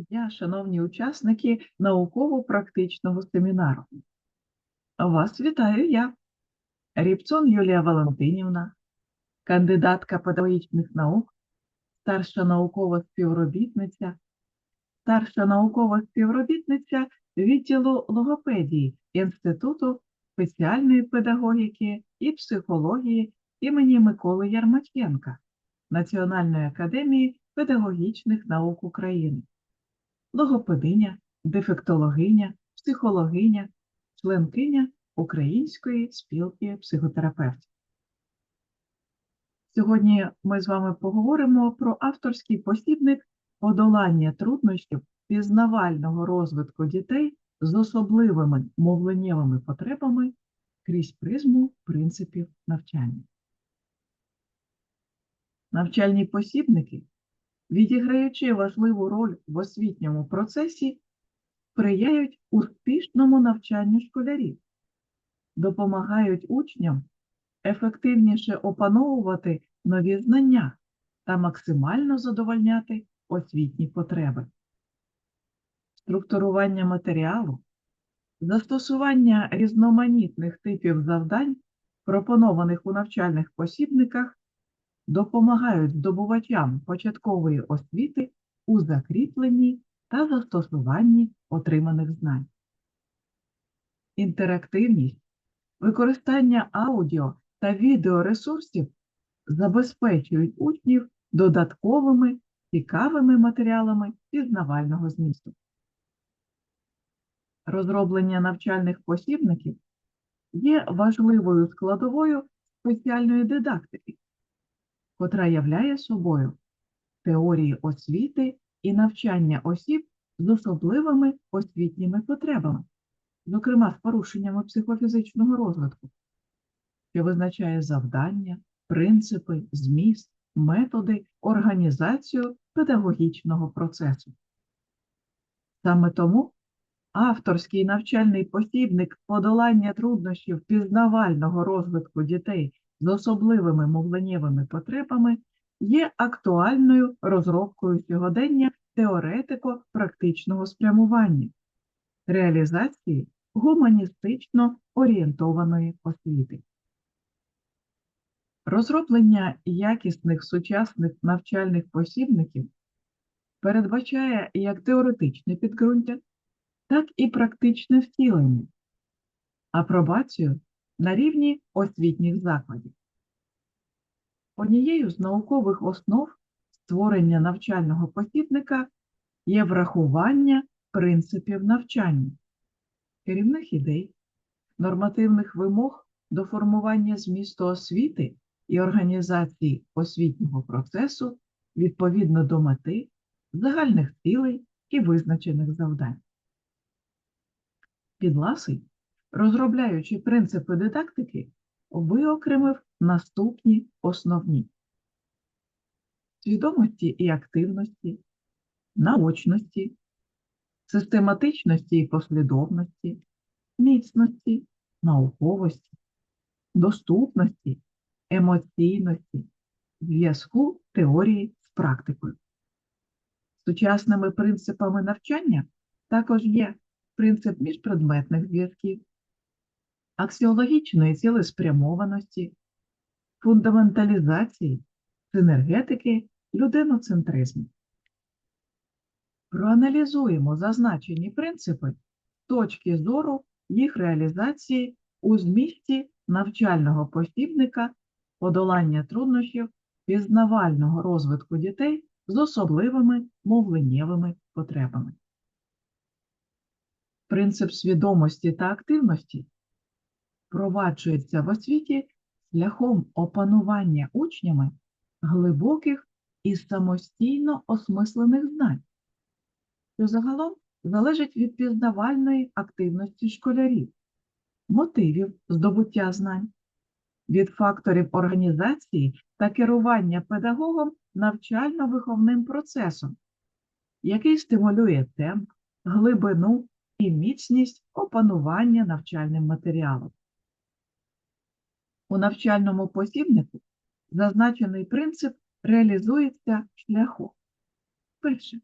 дня, шановні учасники науково-практичного семінару. Вас вітаю я, Рібцон Юлія Валентинівна, кандидатка педагогічних наук, старша наукова співробітниця, старша наукова співробітниця відділу логопедії Інституту спеціальної педагогіки і психології імені Миколи Ярмаченка Національної академії педагогічних наук України, логопединя, дефектологиня, психологиня, членкиня Української спілки психотерапевтів. Сьогодні ми з вами поговоримо про авторський посібник подолання труднощів пізнавального розвитку дітей з особливими мовленнєвими потребами крізь призму принципів навчання. Навчальні посібники, відіграючи важливу роль в освітньому процесі, сприяють успішному навчанню школярів, допомагають учням ефективніше опановувати нові знання та максимально задовольняти освітні потреби. Структурування матеріалу, застосування різноманітних типів завдань, пропонованих у навчальних посібниках, допомагають здобувачам початкової освіти у закріпленні та застосуванні отриманих знань. Інтерактивність, використання аудіо та відеоресурсів забезпечують учнів додатковими цікавими матеріалами пізнавального змісту. Розроблення навчальних посібників є важливою складовою спеціальної дидактики, котра являє собою теорії освіти і навчання осіб з особливими освітніми потребами, зокрема з порушеннями психофізичного розвитку, що визначає завдання, принципи, зміст, методи, організацію педагогічного процесу. Саме тому авторський навчальний посібник подолання труднощів пізнавального розвитку дітей з особливими мовленнєвими потребами є актуальною розробкою сьогодення теоретико-практичного спрямування, реалізації гуманістично орієнтованої освіти. Розроблення якісних сучасних навчальних посібників передбачає як теоретичне підґрунтя, так і практичне втілення, апробацію на рівні освітніх закладів. Однією з наукових основ створення навчального посібника є врахування принципів навчання, керівних ідей, нормативних вимог до формування змісту освіти і організації освітнього процесу відповідно до мети, загальних цілей і визначених завдань. Підласий, розробляючи принципи дидактики, виокремив наступні основні свідомості і активності, наочності, систематичності і послідовності, міцності, науковості, доступності, емоційності, зв'язку теорії з практикою. Сучасними принципами навчання також є принцип міжпредметних зв'язків, аксіологічної цілеспрямованості, фундаменталізації, синергетики, людиноцентризму. Проаналізуємо зазначені принципи точки зору їх реалізації у змісті навчального посібника подолання труднощів пізнавального розвитку дітей з особливими мовленнєвими потребами. Принцип свідомості та активності впроваджується в освіті шляхом опанування учнями глибоких і самостійно осмислених знань, що загалом залежить від пізнавальної активності школярів, мотивів здобуття знань, від факторів організації та керування педагогом навчально-виховним процесом, який стимулює темп, глибину і міцність опанування навчальним матеріалом. У навчальному посібнику зазначений принцип реалізується шляхом. Перше.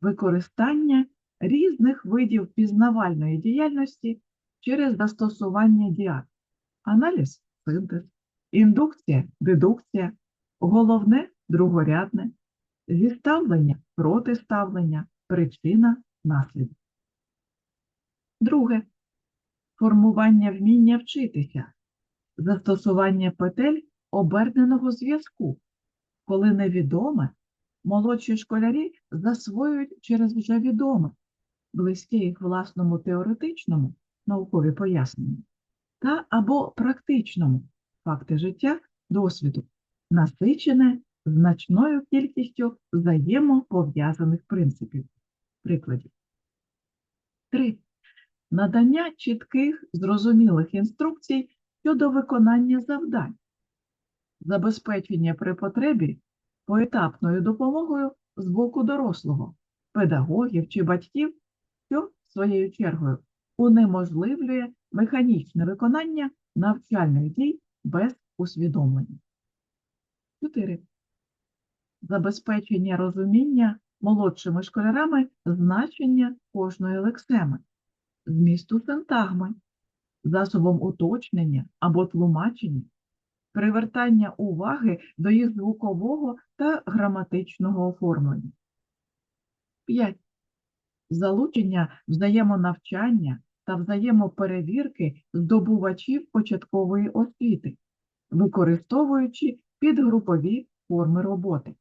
використання різних видів пізнавальної діяльності через застосування діад. Аналіз синтез, індукція, дедукція, головне другорядне, зіставлення, протиставлення, причина, наслідок. Друге. Формування вміння вчитися, застосування петель оберненого зв'язку, коли невідоме, молодші школярі засвоюють через вже відоме, близьке їх власному теоретичному, наукові пояснення, та або практичному, факти життя, досвіду, насичене значною кількістю взаємопов'язаних принципів. Прикладів. 3. Надання чітких, зрозумілих інструкцій щодо виконання завдань, забезпечення при потребі поетапною допомогою з боку дорослого, педагогів чи батьків, що, своєю чергою, унеможливлює механічне виконання навчальних дій без усвідомлення. 4. Забезпечення розуміння молодшими школярами значення кожної лексеми, змісту синтагми, засобом уточнення або тлумачення, привертання уваги до їх звукового та граматичного оформлення. 5. Залучення взаємонавчання та взаємоперевірки здобувачів початкової освіти, використовуючи підгрупові форми роботи.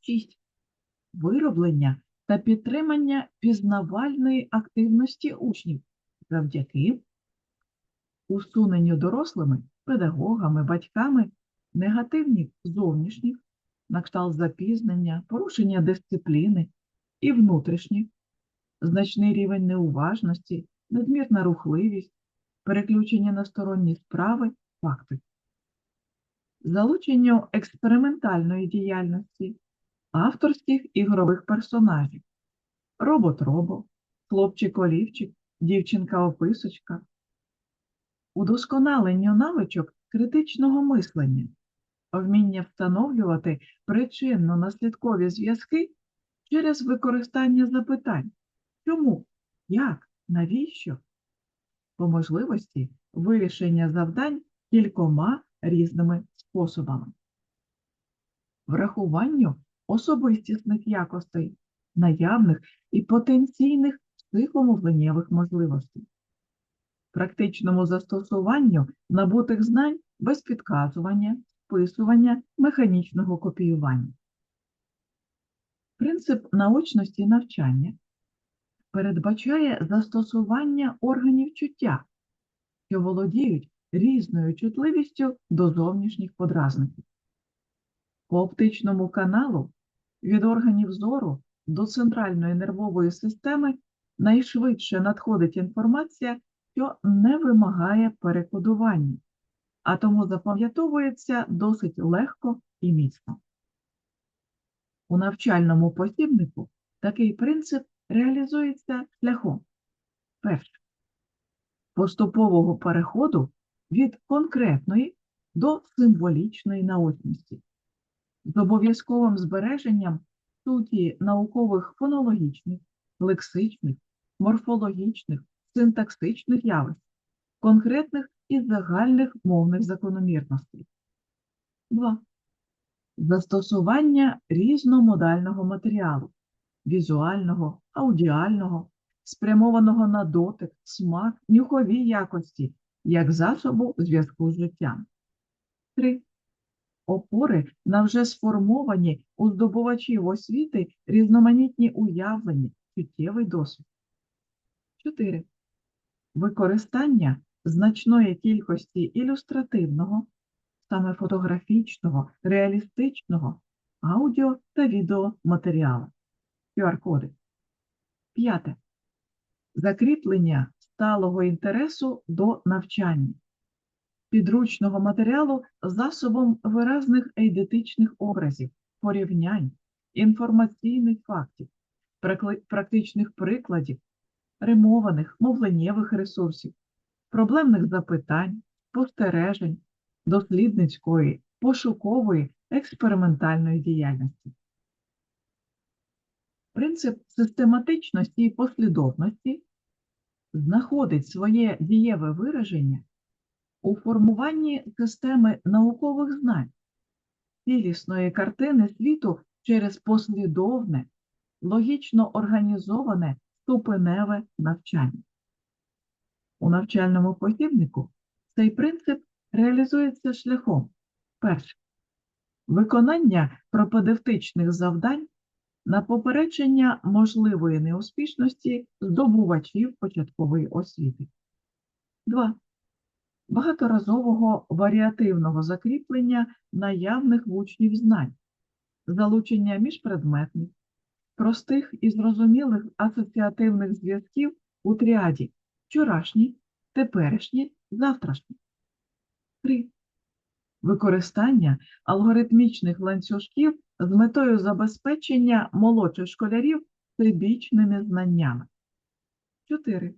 6. Вироблення та підтримання пізнавальної активності учнів завдяки усуненню дорослими, педагогами, батьками негативних зовнішніх, на кшталт запізнення, порушення дисципліни і внутрішніх, значний рівень неуважності, надмірна рухливість, переключення на сторонні справи, факти. Залученню експериментальної діяльності, авторських ігрових персонажів, робот-робо, хлопчик-олівчик, дівчинка-описочка, удосконаленню навичок критичного мислення, вміння встановлювати причинно-наслідкові зв'язки через використання запитань. Чому, як, навіщо, по можливості вирішення завдань кількома різними способами. Врахуванню особистісних якостей, наявних і потенційних психомовленнєвих можливостей, практичному застосуванню набутих знань без підказування, списування, механічного копіювання. Принцип наочності навчання передбачає застосування органів чуття, що володіють різною чутливістю до зовнішніх подразників. По оптичному каналу від органів зору до центральної нервової системи найшвидше надходить інформація, що не вимагає перекодування, а тому запам'ятовується досить легко і міцно. У навчальному посібнику такий принцип реалізується шляхом. Перше. Поступового переходу від конкретної до символічної наочності. З обов'язковим збереженням суті наукових фонологічних, лексичних, морфологічних, синтаксичних явищ, конкретних і загальних мовних закономірностей. 2. Застосування різномодального матеріалу візуального, аудіального, спрямованого на дотик, смак, нюхові якості, як засобу зв'язку з життям. 3. Опори на вже сформовані у здобувачів освіти різноманітні уявлення, чуттєвий досвід. 4. Використання значної кількості ілюстративного, саме фотографічного, реалістичного, аудіо та відеоматеріалу. QR-коди. П'яте. Закріплення сталого інтересу до навчання, підручного матеріалу засобом виразних ейдетичних образів, порівнянь, інформаційних фактів, практичних прикладів, римованих, мовленнєвих ресурсів, проблемних запитань, спостережень, дослідницької, пошукової, експериментальної діяльності. Принцип систематичності і послідовності знаходить своє дієве вираження у формуванні системи наукових знань, цілісної картини світу через послідовне, логічно організоване ступеневе навчання. У навчальному посібнику цей принцип реалізується шляхом перше виконання пропедевтичних завдань на попередження можливої неуспішності здобувачів початкової освіти. 2. Багаторазового варіативного закріплення наявних в учнів знань, залучення міжпредметних, простих і зрозумілих асоціативних зв'язків у тріаді вчорашні, теперішні, завтрашні. 3. Використання алгоритмічних ланцюжків з метою забезпечення молодших школярів трибічними знаннями. 4.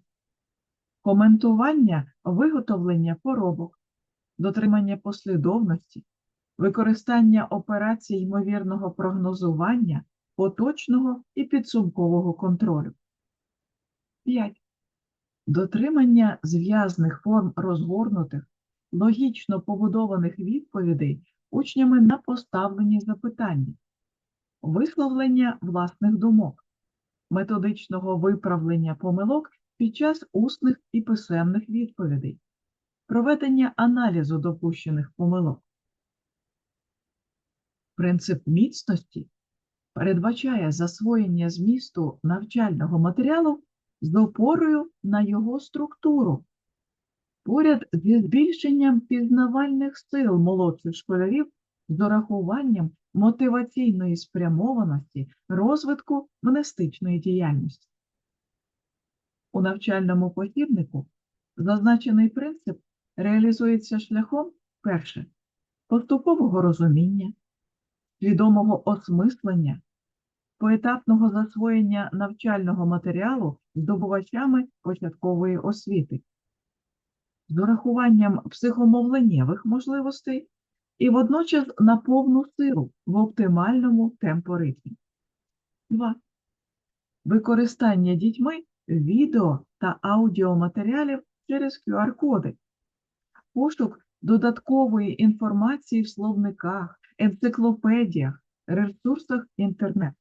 Коментування виготовлення поробок, дотримання послідовності, використання операцій ймовірного прогнозування, поточного і підсумкового контролю. 5. Дотримання зв'язних форм розгорнутих, логічно побудованих відповідей учнями на поставлені запитання, висловлення власних думок, методичного виправлення помилок під час усних і писемних відповідей, проведення аналізу допущених помилок. Принцип міцності передбачає засвоєння змісту навчального матеріалу з опорою на його структуру, поряд зі збільшенням пізнавальних сил молодших школярів з урахуванням мотиваційної спрямованості розвитку монастичної діяльності. У навчальному посібнику зазначений принцип реалізується шляхом перше поступового розуміння, свідомого осмислення, поетапного засвоєння навчального матеріалу здобувачами початкової освіти, з урахуванням психомовленнєвих можливостей і водночас на повну силу в оптимальному темпоритмі. 2. Використання дітьми відео та аудіоматеріалів через QR-коди, пошук додаткової інформації в словниках, енциклопедіях, ресурсах інтернет,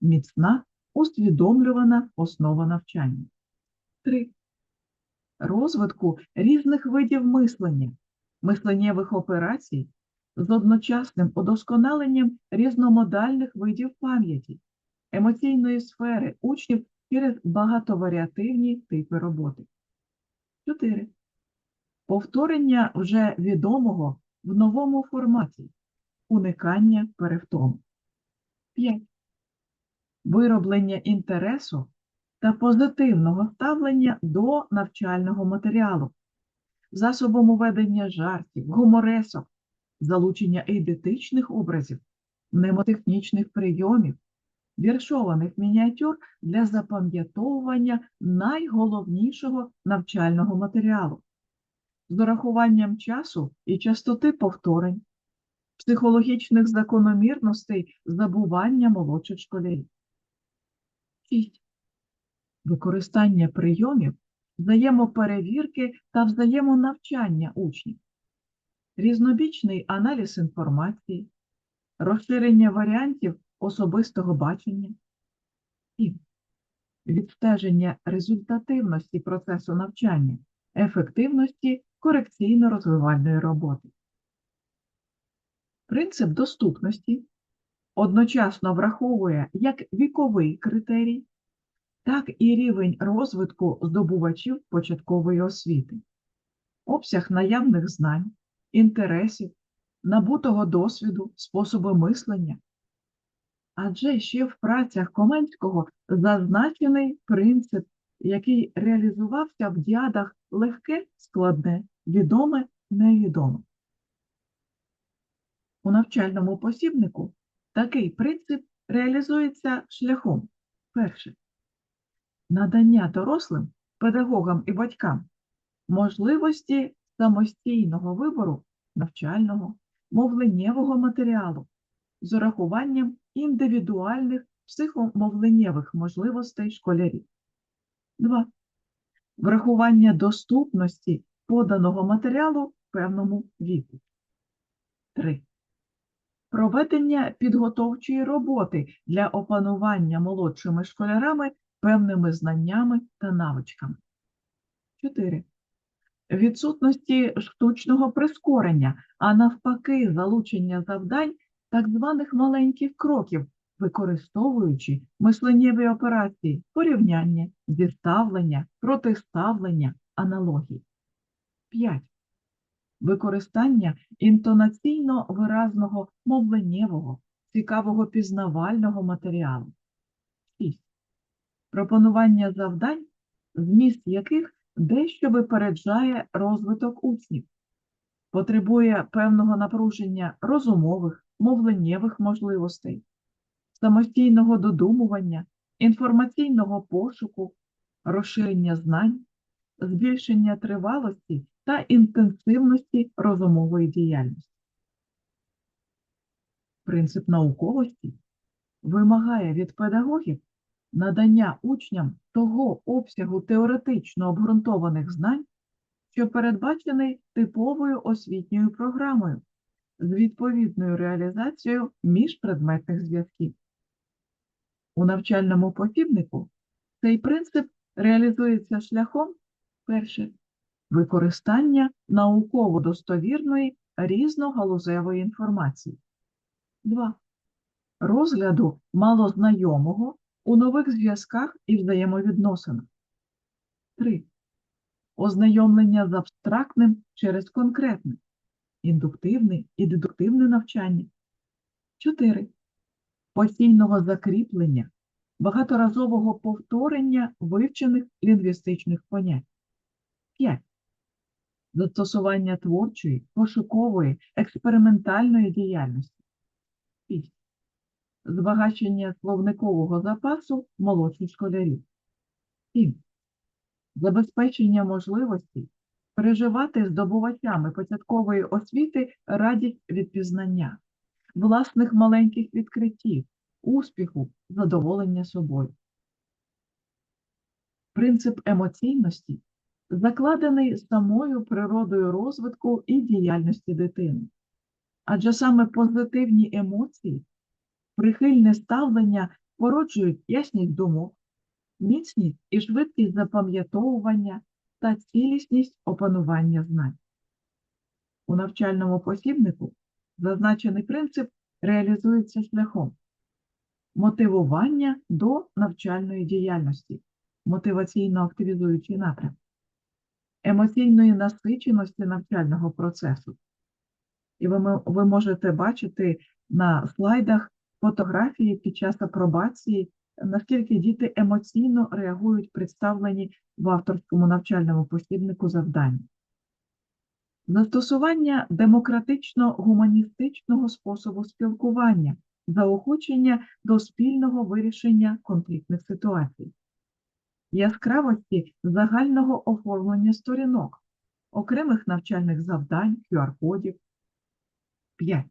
міцна усвідомлювана основа навчання. 3. Розвитку різних видів мислення, мисленнєвих операцій з одночасним удосконаленням різномодальних видів пам'яті, емоційної сфери учнів через багатоваріативні типи роботи. 4. Повторення вже відомого в новому форматі, уникання перевтому. 5. Вироблення інтересу та позитивного ставлення до навчального матеріалу, засобом уведення жартів, гуморесок, залучення ейдетичних образів, мнемотехнічних прийомів, віршованих мініатюр для запам'ятовування найголовнішого навчального матеріалу, з урахуванням часу і частоти повторень, психологічних закономірностей забування молодших школярів. 6. Використання прийомів, взаємоперевірки та взаємонавчання учнів, різнобічний аналіз інформації, розширення варіантів особистого бачення і відстеження результативності процесу навчання, ефективності корекційно-розвивальної роботи. Принцип доступності одночасно враховує як віковий критерій, так і рівень розвитку здобувачів початкової освіти, обсяг наявних знань, інтересів, набутого досвіду, способи мислення. Адже ще в працях Коменського зазначений принцип, який реалізувався в діадах легке, складне, відоме, невідоме. У навчальному посібнику такий принцип реалізується шляхом перше надання дорослим, педагогам і батькам можливості самостійного вибору навчального, мовленнєвого матеріалу з урахуванням індивідуальних психомовленнєвих можливостей школярів. 2. Врахування доступності поданого матеріалу певному віку. 3. Проведення підготовчої роботи для опанування молодшими школярами певними знаннями та навичками. 4. Відсутності штучного прискорення, а навпаки, залучення завдань так званих маленьких кроків, використовуючи мисленнєві операції порівняння, зіставлення, протиставлення, аналогії. 5. Використання інтонаційно виразного мовленнєвого, цікавого пізнавального матеріалу. 6. Пропонування завдань, зміст яких дещо випереджає розвиток учнів, потребує певного напруження розумових, мовленнєвих можливостей, самостійного додумування, інформаційного пошуку, розширення знань, збільшення тривалості та інтенсивності розумової діяльності. Принцип науковості вимагає від педагогів надання учням того обсягу теоретично обґрунтованих знань, що передбачений типовою освітньою програмою з відповідною реалізацією міжпредметних зв'язків. У навчальному посібнику цей принцип реалізується шляхом перше використання науково-достовірної різногалузевої інформації. 2. Розгляду малознайомого у нових зв'язках і взаємовідносинах. 3. Ознайомлення з абстрактним через конкретне, індуктивне і дедуктивне навчання. 4. Постійного закріплення, багаторазового повторення вивчених лінгвістичних понять. 5. Застосування творчої, пошукової, експериментальної діяльності. 6 збагачення словникового запасу молодших школярів. 7. Забезпечення можливості переживати здобувачами початкової освіти радість від пізнання, власних маленьких відкриттів, успіху, задоволення собою. Принцип емоційності закладений самою природою розвитку і діяльності дитини. Адже саме позитивні емоції прихильне ставлення породжують ясність думок, міцність і швидкість запам'ятовування та цілісність опанування знань. У навчальному посібнику зазначений принцип реалізується шляхом мотивування до навчальної діяльності, мотиваційно активізуючий напрям, емоційної насиченості навчального процесу. І ви, ви можете бачити на слайдах фотографії під час апробації, наскільки діти емоційно реагують представлені в авторському навчальному посібнику завдання. Застосування демократично-гуманістичного способу спілкування, заохочення до спільного вирішення конфліктних ситуацій, яскравості загального оформлення сторінок, окремих навчальних завдань, QR-кодів. 5.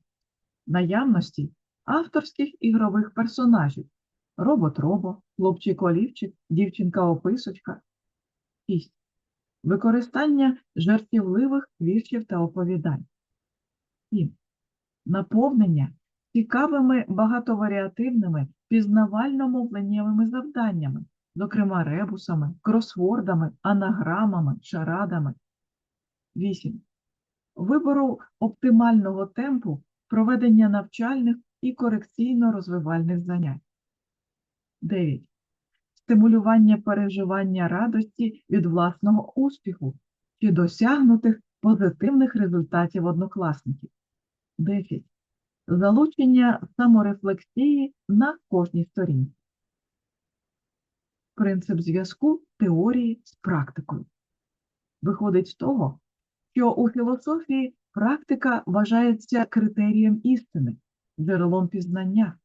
Наявності авторських ігрових персонажів робот-робо, хлопчик-олівчик, дівчинка-описочка. 6. Використання жартівливих віршів та оповідань. 7. Наповнення цікавими багатоваріативними пізнавально-мовленнєвими завданнями, зокрема ребусами, кросвордами, анаграмами, шарадами. 8. Вибору оптимального темпу проведення навчальних і корекційно-розвивальних занять. 9. Стимулювання переживання радості від власного успіху чи досягнутих позитивних результатів однокласників. 10. Залучення саморефлексії на кожній сторінці. Принцип зв'язку теорії з практикою. Виходить з того, що у філософії практика вважається критерієм істини, джерелом пізнання,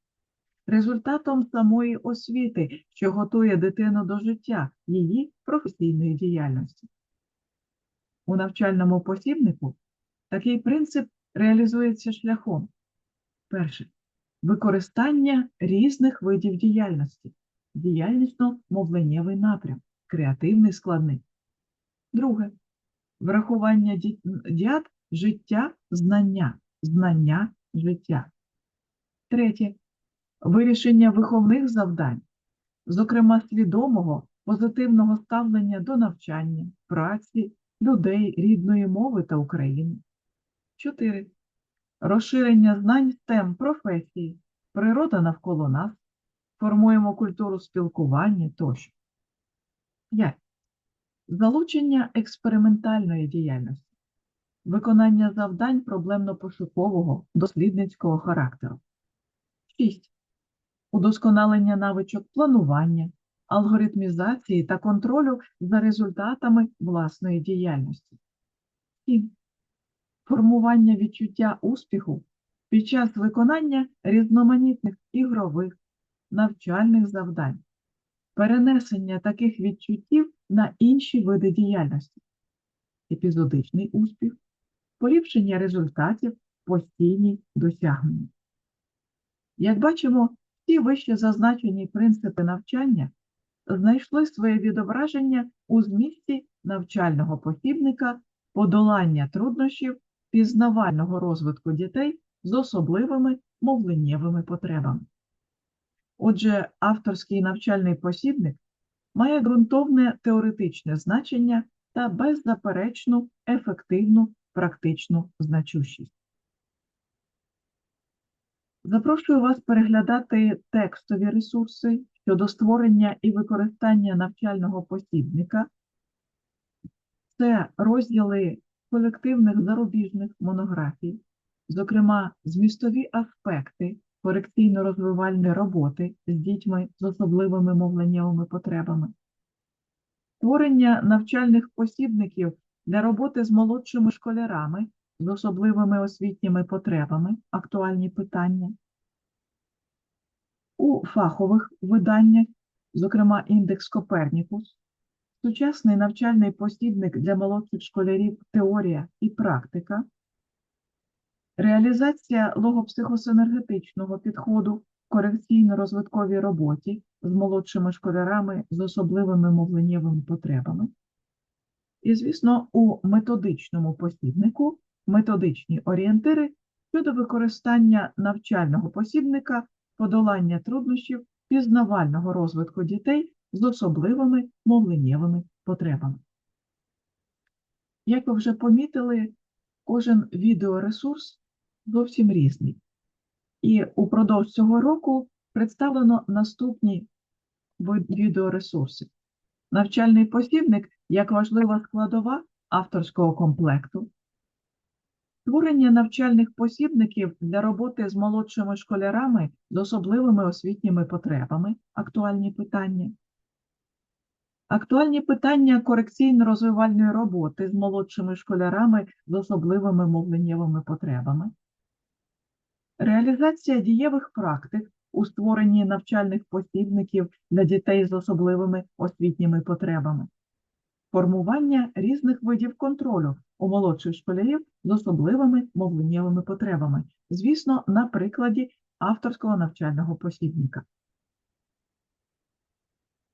результатом самої освіти, що готує дитину до життя, її професійної діяльності. У навчальному посібнику такий принцип реалізується шляхом. Перше. використання різних видів діяльності, діяльнісно-мовленнєвий напрям, креативний складник. Друге. Врахування ді- діад життя, знання, знання, життя. Третє. Вирішення виховних завдань, зокрема свідомого, позитивного ставлення до навчання, праці, людей, рідної мови та України. 4. Розширення знань STEM професії, природа навколо нас, формуємо культуру спілкування тощо. 5. Залучення експериментальної діяльності, виконання завдань проблемно-пошукового, дослідницького характеру. 6. Удосконалення навичок планування, алгоритмізації та контролю за результатами власної діяльності. 7. Формування відчуття успіху під час виконання різноманітних ігрових, навчальних завдань, перенесення таких відчуттів на інші види діяльності, епізодичний успіх, поліпшення результатів, постійні досягнення. Як бачимо, всі вище зазначені принципи навчання знайшли своє відображення у змісті навчального посібника подолання труднощів пізнавального розвитку дітей з особливими мовленнєвими потребами. Отже, авторський навчальний посібник має ґрунтовне теоретичне значення та беззаперечну ефективну практичну значущість. Запрошую вас переглядати текстові ресурси щодо створення і використання навчального посібника. Це розділи колективних зарубіжних монографій, зокрема, змістові аспекти корекційно-розвивальної роботи з дітьми з особливими мовленнєвими потребами, створення навчальних посібників для роботи з молодшими школярами з особливими освітніми потребами, актуальні питання. У фахових виданнях, зокрема індекс Копернікус, сучасний навчальний посібник для молодших школярів теорія і практика, реалізація логопсихосинергетичного підходу в корекційно-розвитковій роботі з молодшими школярами з особливими мовленнєвими потребами. І, звісно, у методичному посібнику методичні орієнтири щодо використання навчального посібника подолання труднощів пізнавального розвитку дітей з особливими мовленнєвими потребами. Як ви вже помітили, кожен відеоресурс зовсім різний. І упродовж цього року представлено наступні відеоресурси. Навчальний посібник як важлива складова авторського комплекту, створення навчальних посібників для роботи з молодшими школярами з особливими освітніми потребами, актуальні питання, актуальні питання корекційно-розвивальної роботи з молодшими школярами з особливими мовленнєвими потребами, реалізація дієвих практик у створенні навчальних посібників для дітей з особливими освітніми потребами, формування різних видів контролю у молодших школярів з особливими мовленнєвими потребами, звісно, на прикладі авторського навчального посібника.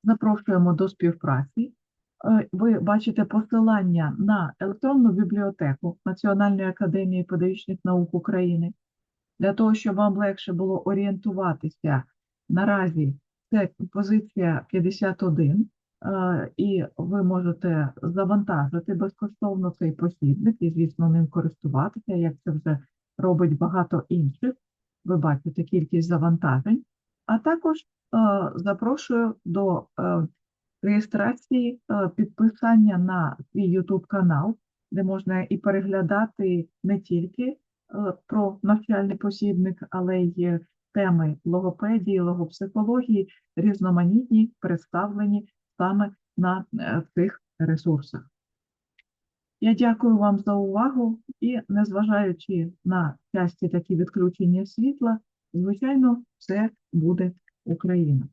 Запрошуємо до співпраці. Е, Ви бачите посилання на електронну бібліотеку Національної академії педагогічних наук України. Для того, щоб вам легше було орієнтуватися, наразі це позиція 51, е, і ви можете завантажити безкоштовно цей посібник і, звісно, ним користуватися, як це вже робить багато інших. Ви бачите кількість завантажень. А також е, запрошую до е, реєстрації, підписання на свій YouTube канал, де можна і переглядати не тільки про навчальний посібник, але й теми логопедії, логопсихології, різноманітні, представлені саме на е, цих ресурсах. Я дякую вам за увагу і, незважаючи на часті такі відключення світла, звичайно, це буде Україна.